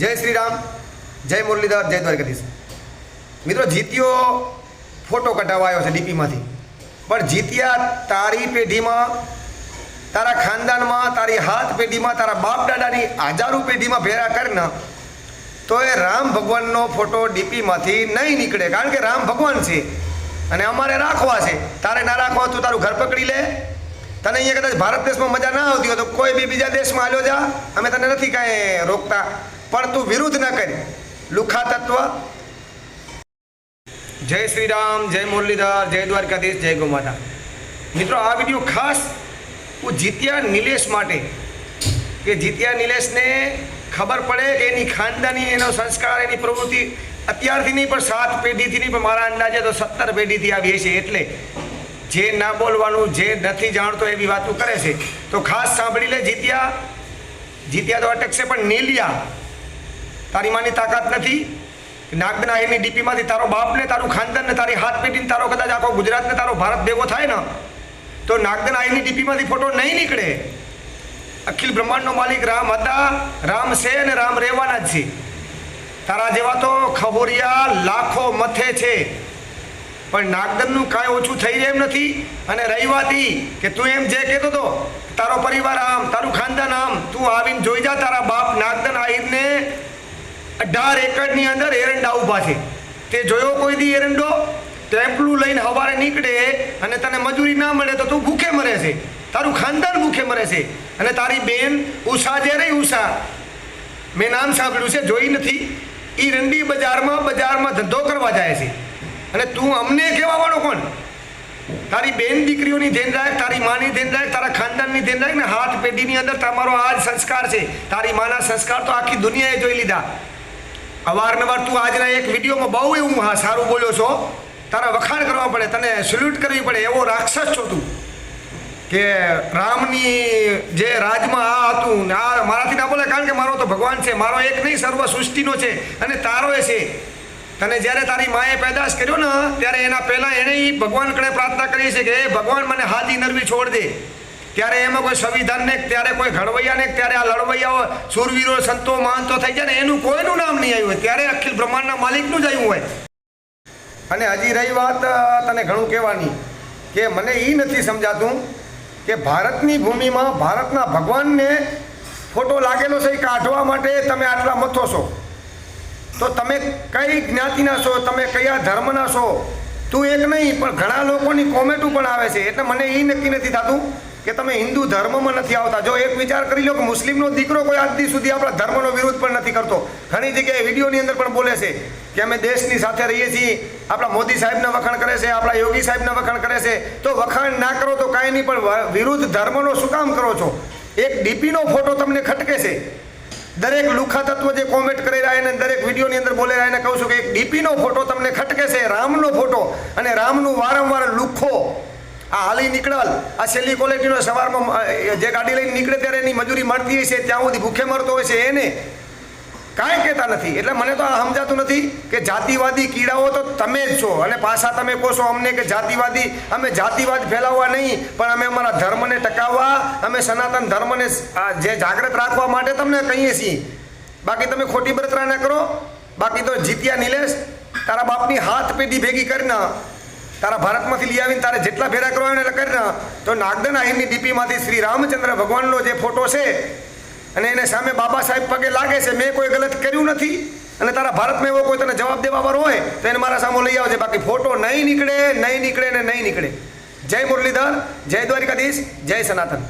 જય શ્રી રામ જય મુરલીધર, જય દ્વારકાધીશ. મિત્રો જીત્યો ફોટો કઢાવાયો છે ડીપીમાંથી. પણ જીત્યા તારી પેઢીમાં, તારા ખાનદાનમાં, તારી હાથ પેઢીમાં, તારા બાપ દાદાની હજારો પેઢીમાં ભેરા કરીને તો એ રામ ભગવાનનો ફોટો ડીપીમાંથી નહીં નીકળે, કારણ કે રામ ભગવાન છે. અને અમારે રાખવા છે. તારે ના રાખવા તું તારું ઘર પકડી લે. તને અહીંયા કદાચ ભારત દેશમાં મજા ના આવતી હોય તો કોઈ બી બીજા દેશમાં હાલ્યો જા. અમે તને નથી કાંઈ રોકતા. પણ તું વિરુદ્ધ ન કરી. લુખા તત્વ. જય શ્રી રામ જય મુરલીધર, જય દ્વારકાધીશ, જય ગોમાતા. મિત્રો, આ વીડિયો ખાસ હું જીત્યા નિલેશ માટે. કે જીત્યા નિલેશને ખબર પડે કે એની ખાનદાની એનો સંસ્કાર, એની પ્રવૃત્તિ અત્યારથી નહીં, પણ સાત પેઢીથી નહીં, પણ મારા અંદાજે તો સત્તર પેઢીથી આવી છે એટલે જે ના બોલવાનું, જે નથી જાણતો એવી વાતો કરે છે. તો ખાસ સાંભળી લે જીત્યા. જીત્યા તો અટકશે, પણ નીલિયા તારી માની તાકાત નથી? નાગના એની ડીપીમાંથી તારો બાપને, તારું ખાનદાનને, તારી હાથ પેટીને તારો કદાચ આખો ગુજરાતને, તારો ભારત ભેગો થાય ને, તો નાગદન આઈની ડીપીમાંથી ફોટો નહીં નીકળે. અખિલ બ્રહ્માંડનો માલિક રામ હતા. રામ છે અને રામ રહેવાના જ છે. તારા જેવા તો ખબોરિયા લાખો મથે છે. પણ નાગદનનું કાંઈ ઓછું થઈ એમ નથી. અને રહી કે તું એમ જે કહેતો હતો તારો પરિવાર આમ, તારું ખાનદાન આમ, તું આવીને જોઈ જા તારા બાપ નાગદન અઢાર એકરની અંદર એરંડા ઊભા છે. તે જોયો કોઈ દી એરંડો? ટેમ્પલું લઈને સવારે નીકળે અને તને મજૂરી ના મળે તો તું ભૂખે મરે છે. તારું ખાનદાન ભૂખે મરે છે. અને તારી બેન ઉષા જે રહી ઉષા? મેં નામ સાંભળ્યું છે, જોઈ નથી. એ રંડી બજારમાં બજારમાં ધંધો કરવા જાય છે. અને તું અમને કહેવા વાળો કોણ? તારી બેન દીકરીઓની ધ્યાન રાખ, તારી માની ધ્યાન રાખ, તારા ખાનદાનની ધ્યાન રાખ ને હાથ પેઢીની અંદર તમારો આ સંસ્કાર છે. તારી માના સંસ્કાર તો આખી દુનિયાએ જોઈ લીધા. અવારનવાર તું આજના એક વિડીયોમાં બહુ એવું હા સારું બોલ્યો છો. તારા વખાણ કરવા પડે, તને સલ્યુટ કરવી પડે, એવો રાક્ષસ છો તું. કે રામની જે રાજમાં આ હતું ને આ મારાથી ના બોલે, કારણ કે મારો તો ભગવાન છે, મારો એક નહીં, સર્વ સૃષ્ટિનો છે અને તારો એ છે. તને જ્યારે તારી માએ પેદાશ કર્યો ને, ત્યારે એના પહેલાં એણે ભગવાન કડે પ્રાર્થના કરી છે કે એ ભગવાન, મને હાથી નરવી છોડ દે. ત્યારે એમાં કોઈ સંવિધાન ને, ત્યારે કોઈ ઘડવૈયા ને, ત્યારે આ લડવૈયાઓ સુરવીરો, સંતો મહંતો થઈ જાય ને, એનું કોઈનું નામ નહીં આવ્યું હોય. ત્યારે અખિલ બ્રહ્માંડના માલિકનું જ આવ્યું હોય. અને હજી રહી વાત તને ઘણું કહેવાની, કે મને એ નથી સમજાતું કે ભારતની ભૂમિમાં ભારતના ભગવાનને ફોટો લાગેલો છે એ કાઢવા માટે તમે આટલા મથો છો. તો તમે કઈ જ્ઞાતિના છો, તમે કયા ધર્મના છો? તું એક નહીં, પણ ઘણા લોકોની કોમેન્ટો પણ આવે છે. એટલે મને એ નક્કી નથી થતું કે તમે હિન્દુ ધર્મમાં નથી આવતા. જો એક વિચાર કરી લો કે મુસ્લિમનો દીકરો કોઈ આજથી સુધી આપણા ધર્મનો વિરોધ પણ નથી કરતો. ઘણી જગ્યાએ વિડીયોની અંદર પણ બોલે છે કે અમે દેશની સાથે રહીએ છીએ, આપણા મોદી સાહેબના વખાણ કરે છે, આપણા યોગી સાહેબના વખાણ કરે છે. તો વખાણ ના કરો તો કાંઈ નહીં, પણ વિરુદ્ધ ધર્મનો શું કામ કરો છો? એક ડીપીનો ફોટો તમને ખટકે છે. દરેક લુખા તત્વ જે કોમેન્ટ કરી રહ્યા એને, દરેક વિડીયોની અંદર બોલે રહ્યા એને કહું છું કે એક ડીપીનો ફોટો તમને ખટકે છે, રામનો ફોટો. અને રામનું વારંવાર લુખ્ખો આ હાલી નીકળલ. આ છેલ્લી ક્વોલિટીનો સવારમાં જે ગાડી લઈને નીકળે ત્યારે એની મજૂરી મળતી હોય છે, ત્યાં સુધી ભૂખે મરતો હોય છે, એને કાંઈ કહેતા નથી. એટલે મને તો આ સમજાતું નથી કે જાતિવાદી કીડાઓ તો તમે જ છો અને પાછા તમે કહો છો અમને કે જાતિવાદી, અમે જાતિવાદ ફેલાવવા નહીં, પણ અમે અમારા ધર્મને ટકાવવા, અમે સનાતન ધર્મને જે જાગૃત રાખવા માટે તમને કહીએ છીએ. બાકી તમે ખોટી બળતરા ના કરો. બાકી તો જીત્યા નિલેશ, તારા બાપની હાથ પેઢી ભેગી કરીને તારા ભારતમાંથી લઈ આવીને તારે જેટલા ફેરા કરવા એટલે કરી ના તો નાગદન આહિરની ડીપીમાંથી શ્રી રામચંદ્ર ભગવાનનો જે ફોટો છે, અને એને સામે બાબા સાહેબ પગે લાગે છે, મેં કોઈ ગલત કર્યું નથી. અને તારા ભારતમાં એવો કોઈ તને જવાબ દેવા વાળો હોય, તો એને મારા સામે લઈ આવજે. બાકી ફોટો નહીં નીકળે નહીં નીકળે ને નહીં નીકળે. જય મુરલીધર, જય દ્વારિકાધીશ, જય સનાતન.